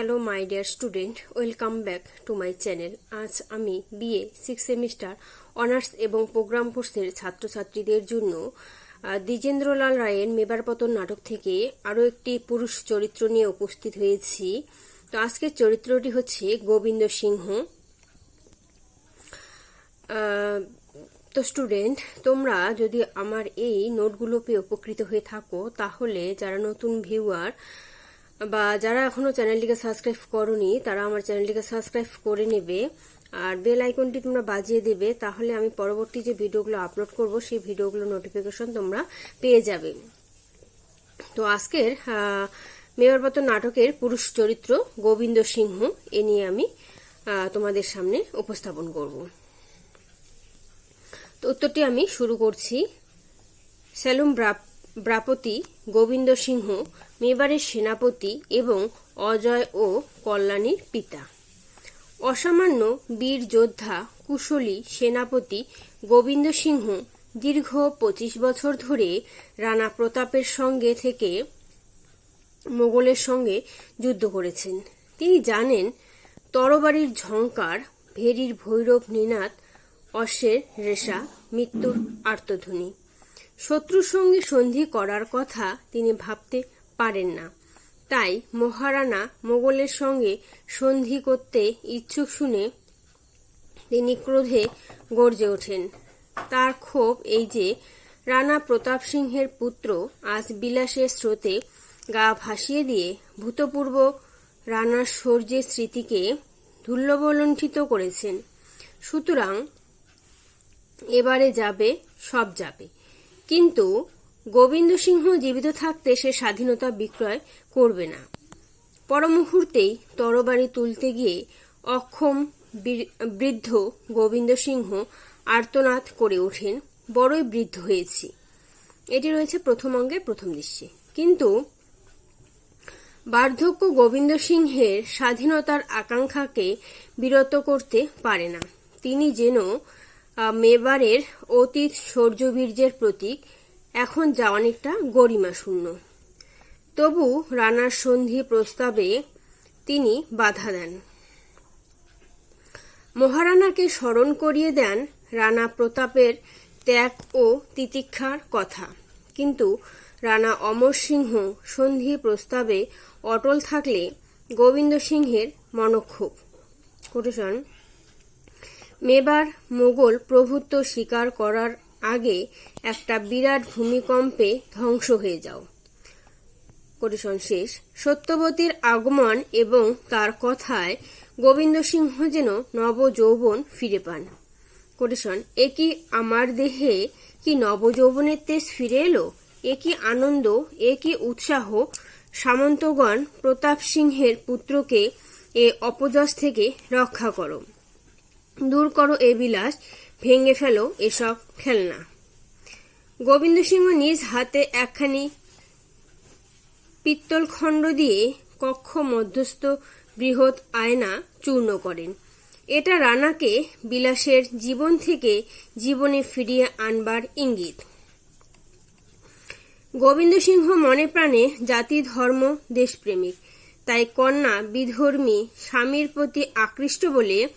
Hello my dear student welcome back to my channel আজ আমি BA six semester honours এবং programme কোর্সের ছাত্রছাত্রীদের জন্য দ্বিজেন্দ্রলাল রায়ের মেবারপতন নাটক থেকে আরও একটি পুরুষ চরিত্র নিয়ে উপস্থিত হয়েছি। তো আজকের চরিত্রটি হচ্ছে গোবিন্দ সিংহ। তো স্টুডেন্ট তোমরা যদি আমার এই নোটগুলো পেয়ে উপকৃত হয়ে থাকো, তাহলে যারা নতুন ভিউয়ার বা যারা এখনও চ্যানেলটিকে সাবস্ক্রাইব করনি, তারা আমার চ্যানেলটিকে সাবস্ক্রাইব করে নেবে। আর বেল আইকনটি তোমরা বাজিয়ে দেবে, তাহলে আমি পরবর্তী যে ভিডিওগুলো আপলোড করব, সেই ভিডিওগুলো নোটিফিকেশন তোমরা পেয়ে যাবে। তো আজকের মেয়রপত নাটকের পুরুষ চরিত্র গোবিন্দ সিংহ, এ নিয়ে আমি তোমাদের সামনে উপস্থাপন করব। তো উত্তরটি আমি শুরু করছি। সেলুম ব্রা- ব্রাপতি, গোবিন্দ সিংহ, মেবারের সেনাপতি এবং অজয় ও কল্যাণীর পিতা। অসামান্য বীর যোদ্ধা, কুশলী, সেনাপতি, গোবিন্দ সিংহ দীর্ঘ পঁচিশ বছর ধরে রানা প্রতাপের সঙ্গে থেকে মোগলের সঙ্গে যুদ্ধ করেছেন। তিনি জানেন, তরবারির ঝংকার, ভেরির ভৈরব নিনাদ, অশ্বের রেশা, মৃত্যুর আর্তধ্বনি। শত্রুর সঙ্গে সন্ধি করার কথা তিনি ভাবতে পারেন না। তাই মহারানা মোগলের সঙ্গে সন্ধি করতে ইচ্ছুক শুনে তিনি ক্রোধে গর্জে ওঠেন। তার ক্ষোভ এই যে রানা প্রতাপ সিংহের পুত্র আজ বিলাসের স্রোতে গা ভাসিয়ে দিয়ে ভূতপূর্ব রানার শৌর্যের স্মৃতিকে ধুল্লবলণ্ঠিত করেছেন। সুতরাং এবারে যাবে, সব যাবে। কিন্তু গোবিন্দ সিংহ জীবিত থাকতে সে স্বাধীনতা বিক্রয় করবে না। পরমুহূর্তেই তরবারি তুলতে গিয়ে অক্ষম বৃদ্ধ গোবিন্দ সিংহ আর্তনাদ করে ওঠেন। বড়ই বৃদ্ধ হয়েছি। এটি রয়েছে প্রথম অঙ্গের প্রথম দৃশ্যে। কিন্তু বার্ধক্য গোবিন্দ সিংহের স্বাধীনতার আকাঙ্ক্ষাকে বিরত করতে পারে না। তিনি যেন মেবারের অতীত শৌর্যবীর্যের প্রতীক। এখন যা অনেকটা গরিমা শূন্য। তবু রানার সন্ধি প্রস্তাবে তিনি বাধা দেন। মহারানাকে স্মরণ করিয়ে দেন রানা প্রতাপের ত্যাগ ও তিতিক্ষার কথা। কিন্তু রানা অমর সিংহ সন্ধি প্রস্তাবে অটল থাকলে গোবিন্দ সিংহের মনক্ষোভ। কোটেশন মেবার মোগল প্রভুত্ব স্বীকার করার আগে একটা বিরাট ভূমিকম্পে ধ্বংস হয়ে যাও। কোটেশন শেষ। সত্যবতীর আগমন এবং তার কথায় গোবিন্দ সিংহ যেন নব যৌবন ফিরে পান। কোটেশন এ কি আমার দেহে কি নব যৌবনের তেজ ফিরে এলো? এ কি আনন্দ? এ কি উৎসাহ? সামন্তগণ প্রতাপ সিংহের পুত্রকে এ অপযশ থেকে রক্ষা করো। দূর করো এ বিলাস, ভেঙে ফেলো এসব খেলনা। গোবিন্দ সিংহ নিজ হাতে একখানি পিত্তল খণ্ড দিয়ে কক্ষ মধ্যস্থ বৃহৎ আয়না চূর্ণ করেন। এটা রানাকে বিলাসের জীবন থেকে জীবনে ফিরিয়ে আনবার ইঙ্গিত। গোবিন্দ সিংহ মনে প্রাণে জাতি, ধর্ম, দেশপ্রেমিক। তাই কন্যা, বিধর্মী, স্বামীর প্রতি আকৃষ্ট বলে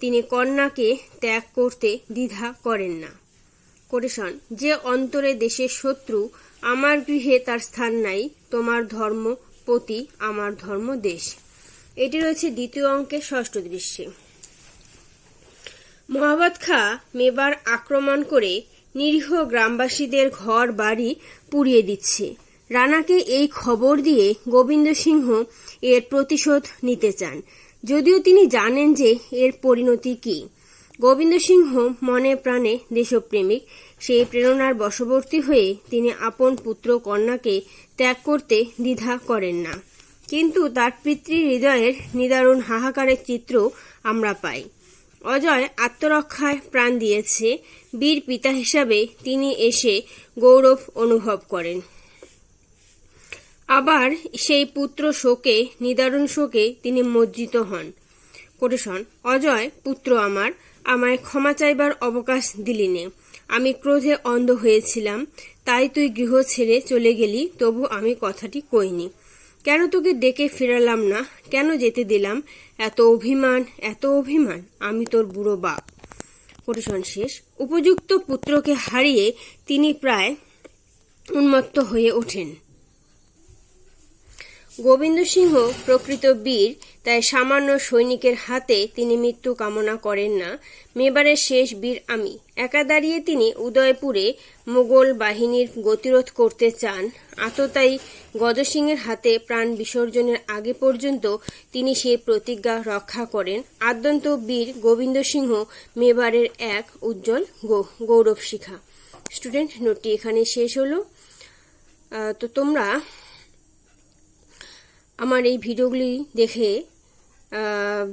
তিনি কন্যাকে ত্যাগ করতে দ্বিধা করেন না। কোটেশন, যে অন্তরে দেশের শত্রু, আমার গৃহে তার স্থান নাই, তোমার ধর্ম পতি আমার ধর্ম দেশ। এটি রয়েছে দ্বিতীয় অঙ্কের ষষ্ঠ দৃশ্যে। মহাবত খা মেবার আক্রমণ করে নিরীহ গ্রামবাসীদের ঘর বাড়ি পুড়িয়ে দিচ্ছে। রানাকে এই খবর দিয়ে গোবিন্দ সিংহ এর প্রতিশোধ নিতে চান। যদিও তিনি জানেন যে এর পরিণতি কি। গোবিন্দ সিংহ মনে প্রাণে দেশপ্রেমিক। সেই প্রেরণার বশবর্তী হয়ে তিনি আপন পুত্র কন্যাকে ত্যাগ করতে দ্বিধা করেন না। কিন্তু তার পিতৃ হৃদয়ের নিদারুণ হাহাকারের চিত্র আমরা পাই। অজয় আত্মরক্ষায় প্রাণ দিয়েছে। বীর পিতা হিসাবে তিনি এসে গৌরব অনুভব করেন। আবার সেই পুত্র শোকে, নিদারুণ শোকে তিনি মজ্জিত হন। কোটেশন অজয়, পুত্র আমার, আমায় ক্ষমা চাইবার অবকাশ দিলি নে। আমি ক্রোধে অন্ধ হয়েছিলাম, তাই তুই গৃহ ছেড়ে চলে গেলি, তবু আমি কথাটি কইনি। কেন তোকে ডেকে ফেরালাম না? কেন যেতে দিলাম? এত অভিমান এত অভিমান, আমি তোর বুড়ো বাপ। কোটেশন শেষ, উপযুক্ত পুত্রকে হারিয়ে তিনি প্রায় উন্মত্ত হয়ে ওঠেন। গোবিন্দ সিংহ প্রকৃত বীর, তাই সামান্য সৈনিকের হাতে তিনি মৃত্যু কামনা করেন না। মেবারের শেষ বীর আমি। একা দাঁড়িয়ে তিনি উদয়পুরে মোগল বাহিনীর গতিরোধ করতে চান। আততায়ী গজসিংহের হাতে প্রাণ বিসর্জনের আগে পর্যন্ত তিনি সেই প্রতিজ্ঞা রক্ষা করেন। আদ্যন্ত বীর গোবিন্দ সিংহ মেবারের এক উজ্জ্বল গৌরব শিখা। স্টুডেন্ট, নোটটি এখানে শেষ হলো। তো তোমরা আমার এই ভিডিওগুলি দেখে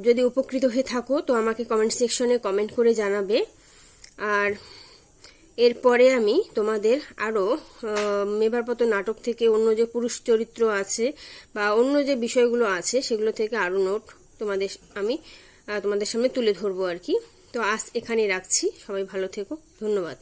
যদি উপকৃত হয়ে থাকো, তো আমাকে কমেন্ট সেকশনে কমেন্ট করে জানাবে। আর এরপরে আমি তোমাদের আরও মেবারপত নাটক থেকে অন্য যে পুরুষ চরিত্র আছে বা অন্য যে বিষয়গুলো আছে, সেগুলো থেকে আরও নোট তোমাদের আমি তোমাদের সামনে তুলে ধরবো আর কি। তো আজ এখানে রাখছি। সবাই ভালো থেকো। ধন্যবাদ।